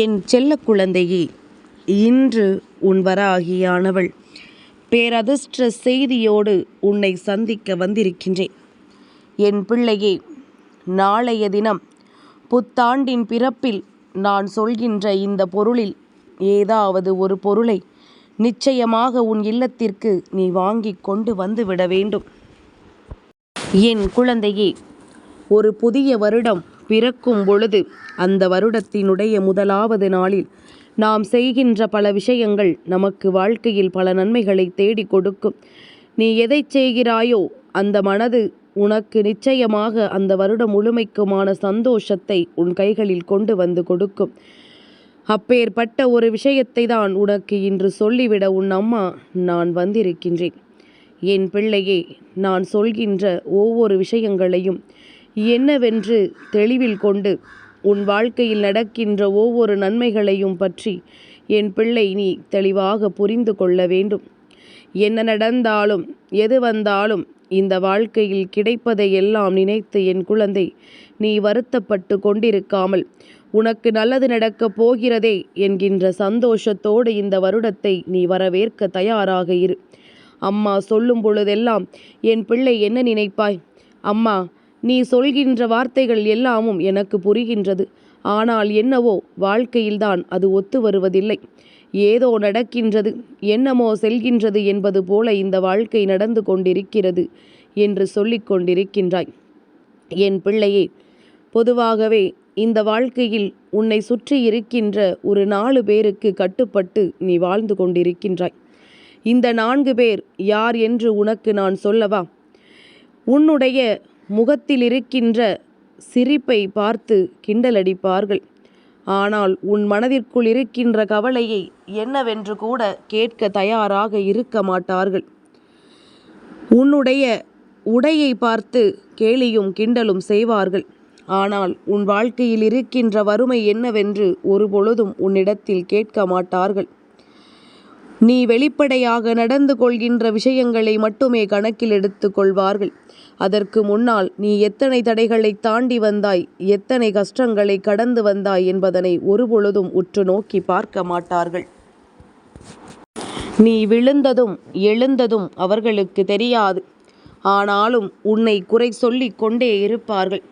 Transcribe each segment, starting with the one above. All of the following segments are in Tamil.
என் செல்ல குழந்தையே இன்று உன் வராகியானவள். பேரதிர்ஷ்ட செய்தியோடு உன்னை சந்திக்க வந்திருக்கின்றேன். என் பிள்ளையே நாளைய தினம் புத்தாண்டின் பிறப்பில் நான் சொல்கின்ற இந்த பொருளில் ஏதாவது ஒரு பொருளை நிச்சயமாக உன் இல்லத்திற்கு நீ வாங்கிக் கொண்டு வந்துவிட வேண்டும். என் குழந்தையே ஒரு புதிய வருடம் பிறக்கும் பொழுது அந்த வருடத்தினுடைய முதலாவது நாளில் நாம் செய்கின்ற பல விஷயங்கள் நமக்கு வாழ்க்கையில் பல நன்மைகளை தேடி கொடுக்கும். நீ எதை செய்கிறாயோ அந்த மனது உனக்கு நிச்சயமாக அந்த வருடம் முழுமைக்குமான சந்தோஷத்தை உன் கைகளில் கொண்டு வந்து கொடுக்கும். அப்பேற்பட்ட ஒரு விஷயத்தை தான் உனக்கு இன்று சொல்லிவிட உன் அம்மா நான் வந்திருக்கின்றேன். என் பிள்ளையே நான் சொல்கின்ற ஒவ்வொரு விஷயங்களையும் என்னவென்று தெளிவில் கொண்டு உன் வாழ்க்கையில் நடக்கின்ற ஒவ்வொரு நன்மைகளையும் பற்றி என் பிள்ளை நீ தெளிவாக புரிந்து கொள்ள வேண்டும். என்ன நடந்தாலும் எது வந்தாலும் இந்த வாழ்க்கையில் கிடைப்பதை எல்லாம் நினைத்து என் குழந்தை நீ வருத்தப்பட்டு கொண்டிருக்காமல் உனக்கு நல்லது நடக்கப் போகிறதே என்கின்ற சந்தோஷத்தோடு இந்த வருடத்தை நீ வரவேற்க தயாராக இரு. அம்மா சொல்லும் பொழுதெல்லாம் என் பிள்ளை என்ன நினைப்பாய்? அம்மா நீ சொல்கின்ற வார்த்தைகள் எல்லாமும் எனக்கு புரிகின்றது. ஆனால் என்னவோ வாழ்க்கையில்தான் அது ஒத்து வருவதில்லை. ஏதோ நடக்கின்றது என்னமோ செல்கின்றது என்பது போல இந்த வாழ்க்கை நடந்து கொண்டிருக்கிறது என்று சொல்லிக் கொண்டிருக்கின்றாய். என் பிள்ளையே பொதுவாகவே இந்த வாழ்க்கையில் உன்னை சுற்றி இருக்கின்ற ஒரு நாலு பேருக்கு கட்டுப்பட்டு நீ வாழ்ந்து கொண்டிருக்கின்றாய். இந்த நான்கு பேர் யார் என்று உனக்கு நான் சொல்லவா? உன்னுடைய முகத்தில் இருக்கின்ற சிரிப்பை பார்த்து கிண்டலடிப்பார்கள். ஆனால் உன் மனதிற்குள் இருக்கின்ற கவலையை என்னவென்று கூட கேட்க தயாராக இருக்க மாட்டார்கள். உன்னுடைய உடையை பார்த்து கேலியும் கிண்டலும் செய்வார்கள். ஆனால் உன் வாழ்க்கையில் இருக்கின்ற வறுமை என்னவென்று ஒரு பொழுதும் உன்னிடத்தில் கேட்க மாட்டார்கள். நீ வெளிப்படையாக நடந்து கொள்கின்ற விஷயங்களை மட்டுமே கணக்கில் எடுத்து கொள்வார்கள். அதற்கு முன்னால் நீ எத்தனை தடைகளை தாண்டி வந்தாய் எத்தனை கஷ்டங்களை கடந்து வந்தாய் என்பதனை ஒருபொழுதும் உற்று நோக்கி பார்க்க மாட்டார்கள். நீ விழுந்ததும் எழுந்ததும் அவர்களுக்கு தெரியாது. ஆனாலும் உன்னை குறை சொல்லிக் கொண்டே இருப்பார்கள்.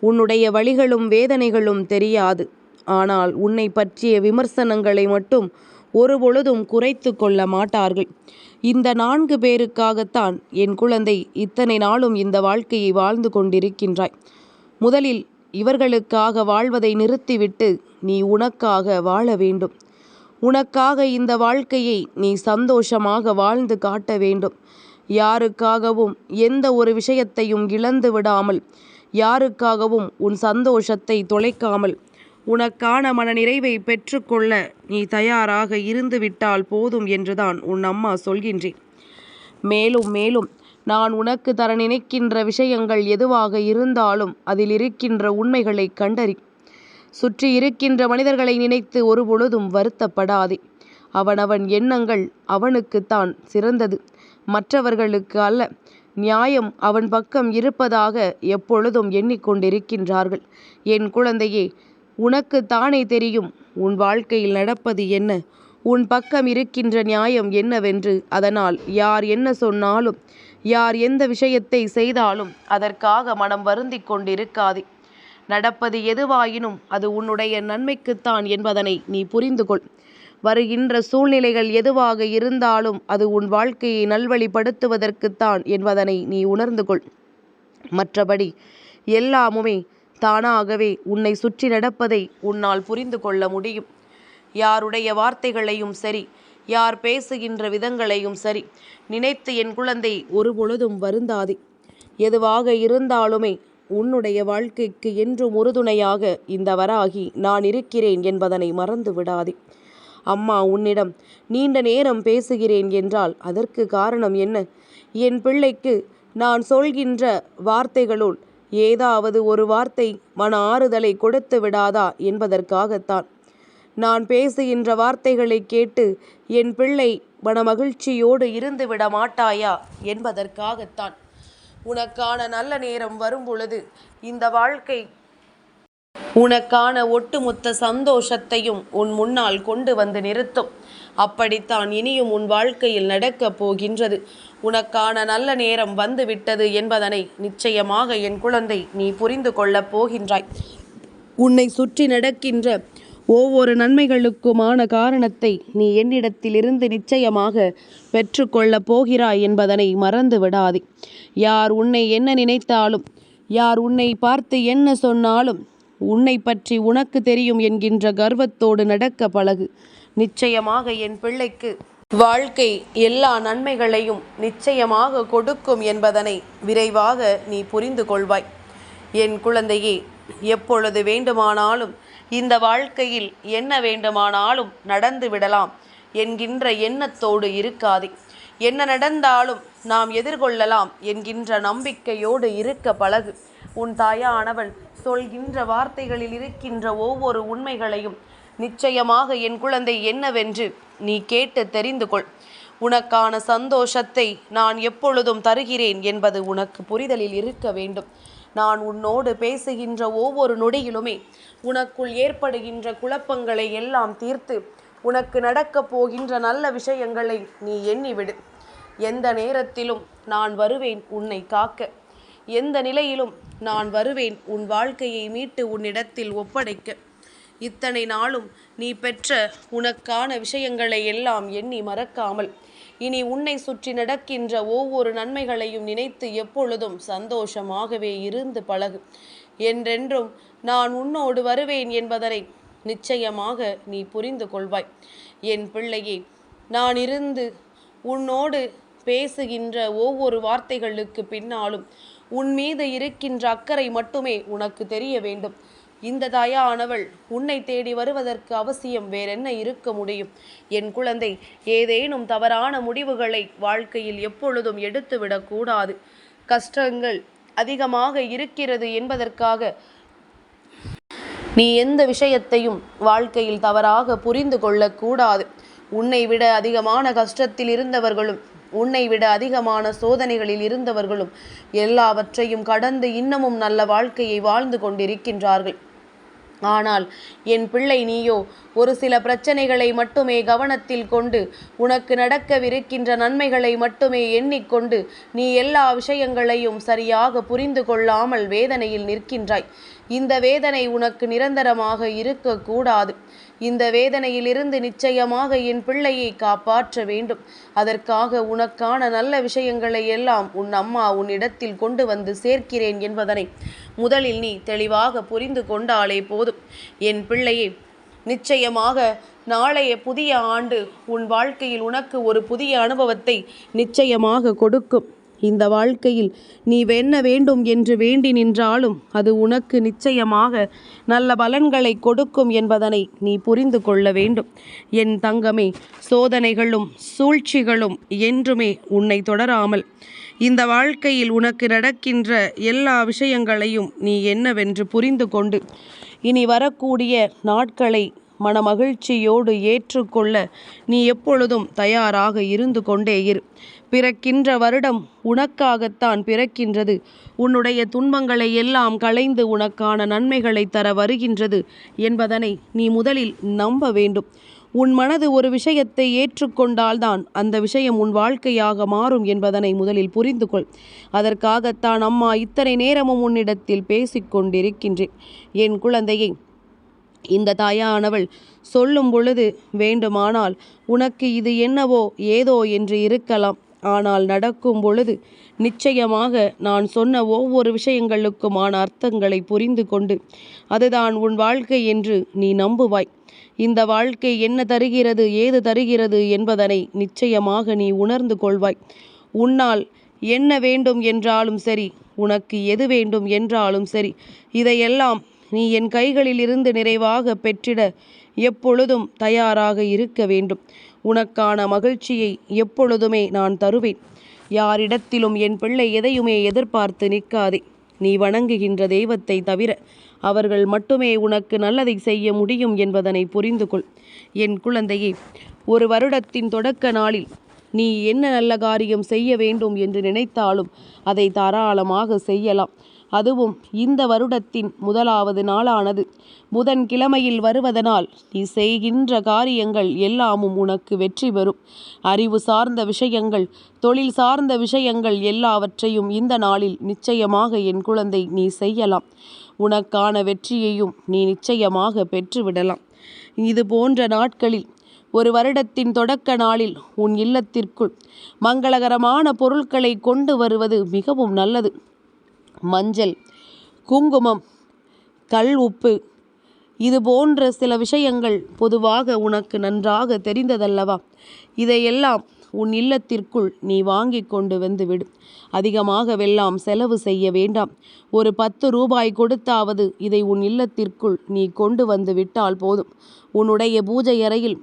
உன்னுடைய வழிகளும் வேதனைகளும் தெரியாது. ஆனால் உன்னை பற்றிய விமர்சனங்களை மட்டும் ஒருபொழுதும் குறைத்து கொள்ள மாட்டார்கள். இந்த நான்கு பேருக்காகத்தான் என் குழந்தை இத்தனை நாளும் இந்த வாழ்க்கையை வாழ்ந்து கொண்டிருக்கின்றாய். முதலில் இவர்களுக்காக வாழ்வதை நிறுத்திவிட்டு நீ உனக்காக வாழ வேண்டும். உனக்காக இந்த வாழ்க்கையை நீ சந்தோஷமாக வாழ்ந்து காட்ட வேண்டும். யாருக்காகவும் எந்த ஒரு விஷயத்தையும் இழந்து விடாமல் யாருக்காகவும் உன் சந்தோஷத்தை தொலைக்காமல் உனக்கான மனநிறைவை பெற்றுக்கொள்ள நீ தயாராக இருந்துவிட்டால் போதும் என்றுதான் உன் அம்மா சொல்கின்றேன். மேலும் மேலும் நான் உனக்கு தர நினைக்கின்ற விஷயங்கள் எதுவாக இருந்தாலும் அதில் இருக்கின்ற உண்மைகளை கண்டறி. சுற்றி இருக்கின்ற மனிதர்களை நினைத்து ஒரு பொழுதும் வருத்தப்படாதே. அவனவன் எண்ணங்கள் அவனுக்குத்தான் சிறந்தது. மற்றவர்களுக்கு அல்ல நியாயம் அவன் பக்கம் இருப்பதாக எப்பொழுதும் எண்ணிக்கொண்டிருக்கின்றார்கள். என் குழந்தையே உனக்கு தானே தெரியும் உன் வாழ்க்கையில் நடப்பது என்ன? உன் பக்கம் இருக்கின்ற நியாயம் என்னவென்று? அதனால் யார் என்ன சொன்னாலும் யார் எந்த விஷயத்தை செய்தாலும் அதற்காக மனம் வருந்தி கொண்டிருக்காதே. நடப்பது எதுவாயினும் அது உன்னுடைய நன்மைக்குத்தான் என்பதனை நீ புரிந்து கொள் வருகின்ற சூழ்நிலைகள் எதுவாக இருந்தாலும் அது உன் வாழ்க்கையை நல்வழிப்படுத்துவதற்குத்தான் என்பதனை நீ உணர்ந்து கொள் மற்றபடி எல்லாமுமே தானாகவே உன்னை சுற்றி நடப்பதை உன்னால் புரிந்து கொள்ள முடியும். யாருடைய வார்த்தைகளையும் சரி யார் பேசுகின்ற விதங்களையும் சரி நினைத்து என் குழந்தை ஒரு பொழுதும் வருந்தாதே. எதுவாக இருந்தாலுமே உன்னுடைய வாழ்க்கைக்கு என்றும் உறுதுணையாக இந்த வராகி நான் இருக்கிறேன் என்பதனை மறந்து விடாதே. அம்மா உன்னிடம் நீண்ட நேரம் பேசுகிறேன் என்றால் அதற்கு காரணம் என்ன? என் பிள்ளைக்கு நான் சொல்கின்ற வார்த்தைகளுள் ஏதாவது ஒரு வார்த்தை மன ஆறுதலை கொடுத்து விடாதா என்பதற்காகத்தான். நான் பேசுகின்ற வார்த்தைகளை கேட்டு என் பிள்ளை மனமகிழ்ச்சியோடு இருந்து விட மாட்டாயா என்பதற்காகத்தான். உனக்கான நல்ல நேரம் வரும் பொழுது இந்த வாழ்க்கை உனக்கான ஒட்டுமொத்த சந்தோஷத்தையும் உன் முன்னால் கொண்டு வந்து நிறுத்தும். அப்படித்தான் இனியும் உன் வாழ்க்கையில் நடக்கப் போகின்றது. உனக்கான நல்ல நேரம் வந்துவிட்டது என்பதனை நிச்சயமாக என் குழந்தை நீ புரிந்து கொள்ளப் போகின்றாய். உன்னை சுற்றி நடக்கின்ற ஒவ்வொரு நன்மைகளுக்குமான காரணத்தை நீ என்னிடத்திலிருந்து நிச்சயமாக பெற்றுக்கொள்ளப் போகிறாய் என்பதனை மறந்து விடாதே. யார் உன்னை என்ன நினைத்தாலும் யார் உன்னை பார்த்து என்ன சொன்னாலும் உன்னை பற்றி உனக்கு தெரியும் என்கின்ற கர்வத்தோடு நடக்க பழகு. நிச்சயமாக என் பிள்ளைக்கு வாழ்க்கை எல்லா நன்மைகளையும் நிச்சயமாக கொடுக்கும் என்பதனை விரைவாக நீ புரிந்து கொள்வாய். என் குழந்தையே எப்பொழுது வேண்டுமானாலும் இந்த வாழ்க்கையில் என்ன வேண்டுமானாலும் நடந்து விடலாம் என்கின்ற எண்ணத்தோடு இருக்காதே. என்ன நடந்தாலும் நாம் எதிர்கொள்ளலாம் என்கின்ற நம்பிக்கையோடு இருக்க பழகு. உன் தாயானவள் சொல்கின்ற வார்த்தைகளில் இருக்கின்ற ஒவ்வொரு உண்மைகளையும் நிச்சயமாக என் குழந்தை என்னவென்று நீ கேட்டு தெரிந்து கொள். உனக்கான சந்தோஷத்தை நான் எப்பொழுதும் தருகிறேன் என்பது உனக்கு புரிதலில் இருக்க வேண்டும். நான் உன்னோடு பேசுகின்ற ஒவ்வொரு நொடியிலுமே உனக்குள் ஏற்படுகின்ற குழப்பங்களை எல்லாம் தீர்த்து உனக்கு நடக்கப் போகின்ற நல்ல விஷயங்களை நீ எண்ணிவிடு. எந்த நேரத்திலும் நான் வருவேன் உன்னை காக்க. எந்த நிலையிலும் நான் வருவேன். உன் வாழ்க்கையை மீட்டு உன்னிடத்தில் ஒப்படைக்க. இத்தனை நாளும் நீ பெற்ற உனக்கான விஷயங்களை எல்லாம் எண்ணி மறக்காமல். இனி உன்னை சுற்றி நடக்கின்ற ஒவ்வொரு நன்மைகளையும் நினைத்து எப்பொழுதும் சந்தோஷமாகவே இருந்து பழகு. என்றென்றும் நான் உன்னோடு வருவேன் என்பதனை நிச்சயமாக நீ புரிந்து கொள்வாய். என் பிள்ளையே நான் இருந்து உன்னோடு பேசுகின்ற ஒவ்வொரு வார்த்தைகளுக்கு பின்னாலும் உன் மீது இருக்கின்ற அக்கறை மட்டுமே உனக்கு தெரிய வேண்டும். இந்த தாயானவள் உன்னை தேடி வருவதற்கு அவசியம் வேறென்ன இருக்க முடியும்? என் குழந்தை ஏதேனும் தவறான முடிவுகளை வாழ்க்கையில் எப்பொழுதும் எடுத்துவிடக்கூடாது கஷ்டங்கள் அதிகமாக இருக்கிறது என்பதற்காக நீ எந்த விஷயத்தையும் வாழ்க்கையில் தவறாக புரிந்து கொள்ளக்கூடாது உன்னை விட அதிகமான கஷ்டத்தில் இருந்தவர்களும் உன்னை விட அதிகமான சோதனைகளில் இருந்தவர்களும் எல்லாவற்றையும் கடந்து இன்னமும் நல்ல வாழ்க்கையை வாழ்ந்து கொண்டிருக்கின்றார்கள். ஆனால் என் பிள்ளை நீயோ ஒரு சில பிரச்சனைகளை மட்டுமே கவனத்தில் கொண்டு உனக்கு நடக்கவிருக்கின்ற நன்மைகளை மட்டுமே எண்ணிக்கொண்டு நீ எல்லா விஷயங்களையும் சரியாக புரிந்து கொள்ளாமல் வேதனையில் நிற்கின்றாய். இந்த வேதனை உனக்கு நிரந்தரமாக இருக்கக்கூடாது. இந்த வேதனையிலிருந்து நிச்சயமாக என் பிள்ளையை காப்பாற்ற வேண்டும். அதற்காக உனக்கான நல்ல விஷயங்களை எல்லாம் உன் அம்மா உன்னிடத்தில் கொண்டு வந்து சேர்க்கிறேன் என்பதனை முதலில் நீ தெளிவாக புரிந்து கொண்டாலே போதும். என் பிள்ளையே நிச்சயமாக நாளைய புதிய ஆண்டு உன் வாழ்க்கையில் உனக்கு ஒரு புதிய அனுபவத்தை நிச்சயமாக கொடுக்கும். இந்த வாழ்க்கையில் நீ வெண்ண வேண்டும் என்று வேண்டி நின்றாலும் அது உனக்கு நிச்சயமாக நல்ல பலன்களை கொடுக்கும் என்பதனை நீ புரிந்து கொள்ள வேண்டும். என் தங்கமே சோதனைகளும் சூழ்ச்சிகளும் என்றுமே உன்னை தொடராமல் இந்த வாழ்க்கையில் உனக்கு நடக்கின்ற எல்லா விஷயங்களையும் நீ என்னவென்று புரிந்து கொண்டு இனி வரக்கூடிய நாட்களை மனமகிழ்ச்சியோடு ஏற்றுக்கொள்ள நீ எப்பொழுதும் தயாராக இருந்து கொண்டே இரு. பிறக்கின்ற வருடம் உனக்காகத்தான் பிறக்கின்றது. உன்னுடைய துன்பங்களை எல்லாம் களைந்து உனக்கான நன்மைகளை தர வருகின்றது என்பதனை நீ முதலில் நம்ப வேண்டும். உன் மனது ஒரு விஷயத்தை ஏற்றுக்கொண்டால்தான் அந்த விஷயம் உன் வாழ்க்கையாக மாறும் என்பதனை முதலில் புரிந்து கொள். அதற்காகத்தான் அம்மா இத்தனை நேரமும் உன்னிடத்தில் பேசிக்கொண்டிருக்கின்றேன். என் குழந்தையை இந்த தாயானவள் சொல்லும் பொழுது வேண்டுமானால் உனக்கு இது என்னவோ ஏதோ என்று இருக்கலாம். ஆனால் நடக்கும் பொழுது நிச்சயமாக நான் சொன்ன ஒவ்வொரு விஷயங்களுக்குமான அர்த்தங்களை புரிந்து கொண்டு அதுதான் உன் வாழ்க்கை என்று நீ நம்புவாய். இந்த வாழ்க்கை என்ன தருகிறது ஏது தருகிறது என்பதனை நிச்சயமாக நீ உணர்ந்து கொள்வாய். உன்னால் என்ன வேண்டும் என்றாலும் சரி உனக்கு எது வேண்டும் என்றாலும் சரி இதையெல்லாம் நீ என் கைகளில் இருந்து நிறைவாக பெற்றிட எப்பொழுதும் தயாராக இருக்க வேண்டும். உனக்கான மகிழ்ச்சியை எப்பொழுதுமே நான் தருவேன். யாரிடத்திலும் என் பிள்ளை எதையுமே எதிர்பார்த்து நிற்காதே. நீ வணங்குகின்ற தெய்வத்தை தவிர அவர்கள் மட்டுமே உனக்கு நல்லதை செய்ய முடியும் என்பதனை புரிந்து கொள் என் குழந்தையே ஒரு வருடத்தின் தொடக்க நாளில் நீ என்ன நல்ல காரியம் செய்ய வேண்டும் என்று நினைத்தாலும் அதை தாராளமாக செய்யலாம். அதுவும் இந்த வருடத்தின் முதலாவது நாளானது. புதன் கிழமையில் வருவதனால் நீ செய்கின்ற காரியங்கள் எல்லாமும் உனக்கு வெற்றி பெறும். அறிவு சார்ந்த விஷயங்கள் தொழில் சார்ந்த விஷயங்கள் எல்லாவற்றையும் இந்த நாளில் நிச்சயமாக என் குழந்தை நீ செய்யலாம். உனக்கான வெற்றியையும் நீ நிச்சயமாக பெற்றுவிடலாம். இது போன்ற நாட்களில் ஒரு வருடத்தின் தொடக்க நாளில் உன் இல்லத்திற்குள் மங்களகரமான பொருட்களை கொண்டு வருவது மிகவும் நல்லது. மஞ்சள் குங்குமம் கல் உப்பு. இது போன்ற சில விஷயங்கள் பொதுவாக உனக்கு நன்றாக தெரிந்ததல்லவா? இதையெல்லாம் உன் இல்லத்திற்குள் நீ வாங்கி கொண்டு வந்து விடு. அதிகமாக வெல்லாம் செலவு செய்ய வேண்டாம். ஒரு பத்து ரூபாய் கொடுத்தாவது இதை உன் இல்லத்திற்குள் நீ கொண்டு வந்து விட்டால் போதும். உன்னுடைய பூஜை அறையில்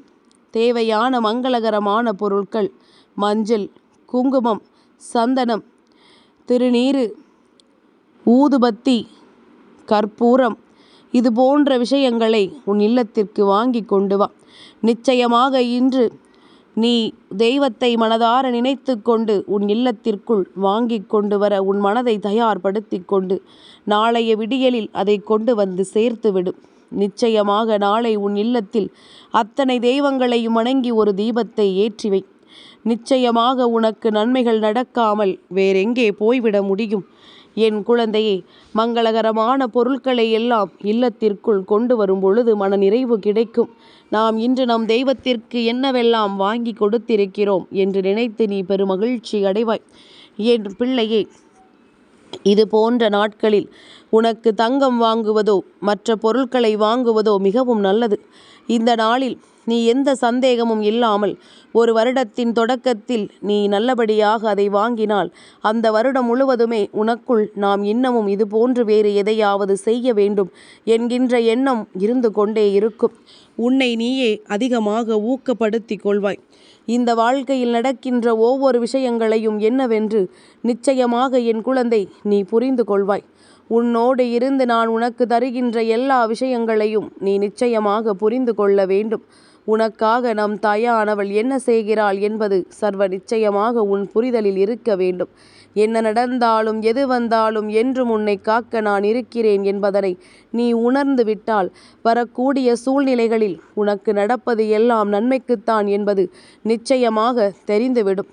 தேவையான மங்களகரமான பொருட்கள் மஞ்சள் குங்குமம் சந்தனம் திருநீறு ஊதுபத்தி கற்பூரம் இது போன்ற விஷயங்களை உன் இல்லத்திற்கு வாங்கி கொண்டு வா. நிச்சயமாக இன்று நீ தெய்வத்தை மனதார நினைத்து கொண்டு உன் இல்லத்திற்குள் வாங்கி கொண்டு வர உன் மனதை தயார்படுத்தி கொண்டு நாளைய விடியலில் அதை கொண்டு வந்து சேர்த்துவிடும் நிச்சயமாக நாளை உன் இல்லத்தில் அத்தனை தெய்வங்களையும் வணங்கி ஒரு தீபத்தை ஏற்றிவை நிச்சயமாக உனக்கு நன்மைகள் நடக்காமல் வேறெங்கே போய்விட முடியும்? என் குழந்தையே மங்களகரமான பொருட்களை எல்லாம் இல்லத்திற்குள் கொண்டு வரும் பொழுது மன நிறைவு கிடைக்கும். நாம் இன்று நம் தெய்வத்திற்கு என்னவெல்லாம் வாங்கி கொடுத்திருக்கிறோம் என்று நினைத்து நீ பெருமகிழ்ச்சி அடைவாய். என் பிள்ளையே இது போன்ற நாட்களில் உனக்கு தங்கம் வாங்குவதோ மற்ற பொருட்களை வாங்குவதோ மிகவும் நல்லது. இந்த நாளில் நீ எந்த சந்தேகமும் இல்லாமல் ஒரு வருடத்தின் தொடக்கத்தில் நீ நல்லபடியாக அதை வாங்கினால் அந்த வருடம் முழுவதுமே உனக்குள் நாம் இன்னமும் இது போன்று வேறு எதையாவது செய்ய வேண்டும் என்கின்ற எண்ணம் இருந்து கொண்டே இருக்கும். உன்னை நீயே அதிகமாக ஊக்கப்படுத்தி கொள்வாய். இந்த வாழ்க்கையில் நடக்கின்ற ஒவ்வொரு விஷயங்களையும் என்னவென்று நிச்சயமாக என் குழந்தை நீ புரிந்து கொள்வாய். உன்னோடு இருந்து நான் உனக்கு தருகின்ற எல்லா விஷயங்களையும் நீ நிச்சயமாக புரிந்து கொள்ள வேண்டும். உனக்காக நம் தாயானவள் என்ன செய்கிறாள் என்பது சர்வ நிச்சயமாக உன் புரிதலில் இருக்க வேண்டும். என்ன நடந்தாலும் எது வந்தாலும் என்றும் உன்னை காக்க நான் இருக்கிறேன் என்பதனை நீ உணர்ந்து விட்டால் வரக்கூடிய சூழ்நிலைகளில் உனக்கு நடப்பது எல்லாம் நன்மைக்குத்தான் என்பது நிச்சயமாக தெரிந்துவிடும்.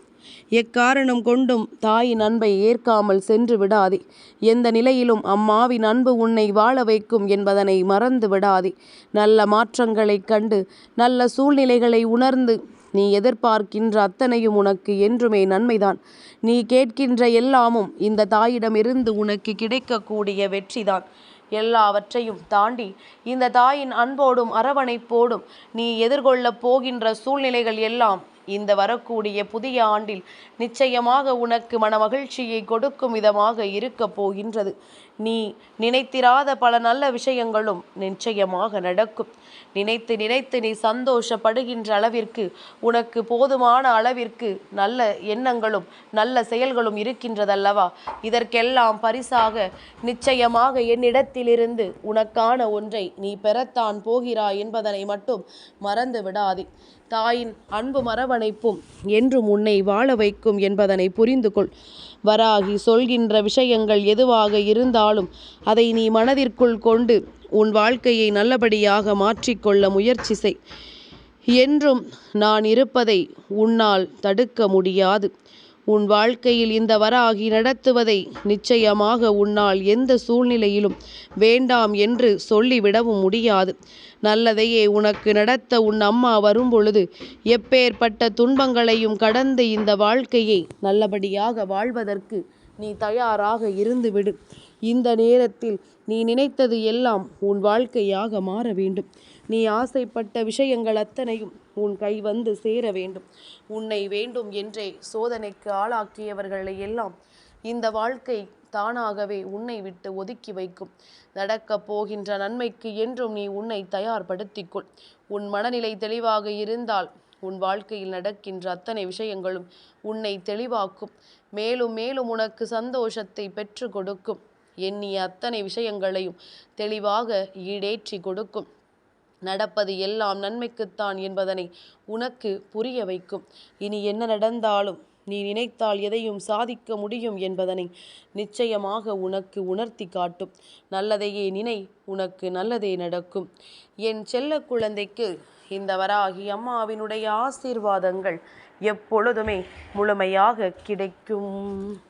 எக்காரணம் கொண்டும் தாயின் அன்பை ஏற்காமல் சென்று விடாதே. எந்த நிலையிலும் அம்மாவின் அன்பு உன்னை வாழ வைக்கும் என்பதனை மறந்து விடாதே. நல்ல மாற்றங்களைக் கண்டு நல்ல சூழ்நிலைகளை உணர்ந்து நீ எதிர்பார்க்கின்ற அத்தனையும் உனக்கு என்றுமே நன்மைதான். நீ கேட்கின்ற எல்லாமும் இந்த தாயிடமிருந்து உனக்கு கிடைக்கக்கூடிய வெற்றிதான். எல்லாவற்றையும் தாண்டி இந்த தாயின் அன்போடும் அரவணைப்போடும் நீ எதிர்கொள்ளப் போகின்ற சூழ்நிலைகள் எல்லாம் இந்த வரக்கூடிய புதிய ஆண்டில் நிச்சயமாக உனக்கு மனமகிழ்ச்சியை கொடுக்கும் விதமாக இருக்கப் போகின்றது. நீ நினைத்திராத பல நல்ல விஷயங்களும் நிச்சயமாக நடக்கும். நினைத்து நினைத்து நீ சந்தோஷப்படுகின்ற அளவிற்கு உனக்கு போதுமான அளவிற்கு நல்ல எண்ணங்களும் நல்ல செயல்களும் இருக்கின்றதல்லவா? இதற்கெல்லாம் பரிசாக நிச்சயமாக என்னிடத்திலிருந்து உனக்கான ஒன்றை நீ பெறத்தான் போகிறாய் என்பதனை மட்டும் மறந்து விடாதே தாயின் அன்பு மரவணைப்பும் என்றும் உன்னை வாழ வைக்கும் என்பதனை புரிந்து கொள் வராகி சொல்கின்ற விஷயங்கள் எதுவாக இருந்தாலும் அதை நீ மனதிற்குள் கொண்டு உன் வாழ்க்கையை நல்லபடியாக மாற்றிக்கொள்ள முயற்சி செய். என்றும் நான் இருப்பதை உன்னால் தடுக்க முடியாது. உன் வாழ்க்கையில் இந்த வராகி நடத்துவதை நிச்சயமாக உன்னால் எந்த சூழ்நிலையிலும் வேண்டாம் என்று சொல்லிவிடவும் முடியாது. நல்லதையே உனக்கு நடத்த உன் அம்மா வரும்பொழுது எப்பேற்பட்ட துன்பங்களையும் கடந்து இந்த வாழ்க்கையை நல்லபடியாக வாழ்வதற்கு நீ தயாராக இருந்துவிடு. இந்த நேரத்தில் நீ நினைத்தது எல்லாம் உன் வாழ்க்கையாக மாற வேண்டும். நீ ஆசைப்பட்ட விஷயங்கள் அத்தனையும் உன் கை வந்து சேர வேண்டும். உன்னை வேண்டும் என்றே சோதனைக்கு ஆளாக்கியவர்களை எல்லாம் இந்த வாழ்க்கை தானாகவே உன்னை விட்டு ஒதுக்கி வைக்கும். நடக்கப் போகின்ற நன்மைக்கு என்றும் நீ உன்னை தயார்படுத்திக்கொள். உன் மனநிலை தெளிவாக இருந்தால் உன் வாழ்க்கையில் நடக்கின்ற அத்தனை விஷயங்களும் உன்னை தெளிவாக்கும். மேலும் மேலும் உனக்கு சந்தோஷத்தை பெற்று கொடுக்கும். எண்ணிய அத்தனை விஷயங்களையும் தெளிவாக ஈடேற்றி கொடுக்கும். நடப்பது எல்லாம் நன்மைக்குத்தான் என்பதனை உனக்கு புரிய வைக்கும். இனி என்ன நடந்தாலும் நீ நினைத்தால் எதையும் சாதிக்க முடியும் என்பதனை நிச்சயமாக உனக்கு உணர்த்தி காட்டும். நல்லதையே நினை உனக்கு நல்லதே நடக்கும். என் செல்ல குழந்தைக்கு இந்த வராகி அம்மாவினுடைய ஆசீர்வாதங்கள் எப்பொழுதுமே முழுமையாக கிடைக்கும்.